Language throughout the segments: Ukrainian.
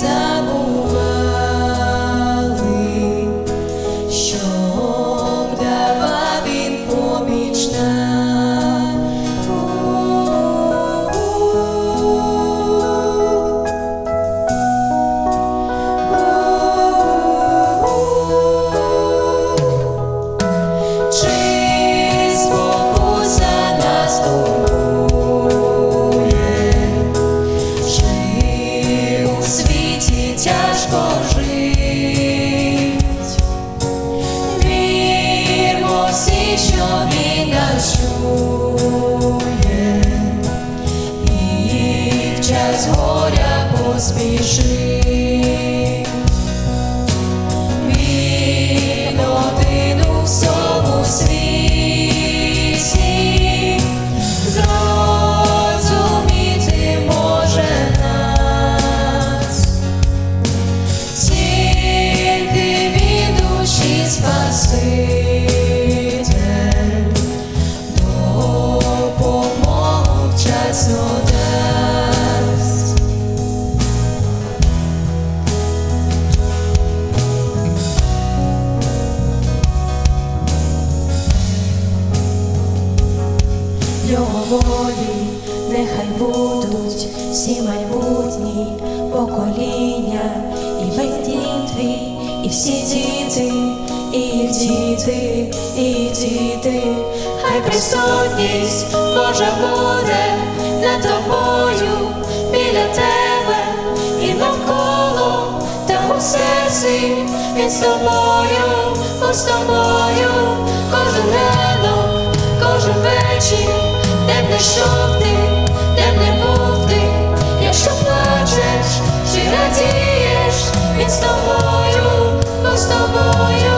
desire. В горя поспішить. Волі нехай будуть всі майбутні покоління, і весь дім твій, і всі діти, і їх діти, і діти, хай присутність Божа буде над тобою, біля тебе і навколо, та у серці він з тобою, бо з тобою кожен ранок, кожен вечір, де б не йшов ти, де б не був ти, якщо плачеш чи радієш, він з тобою, бо з тобою,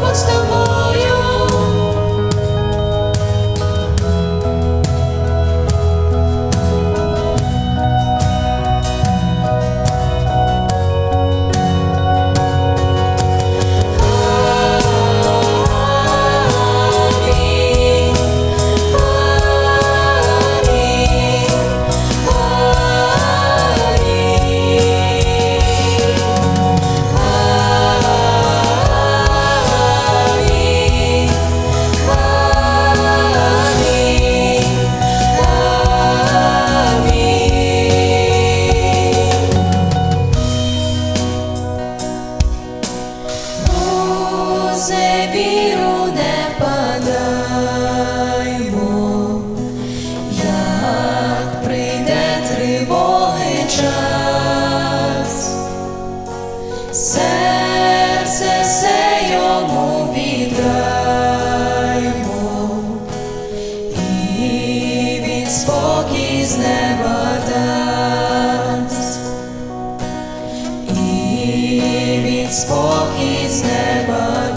бо з тобою. Серце все йому віддаймо, і він спокій з неба дасть. І він спокій з неба дасть,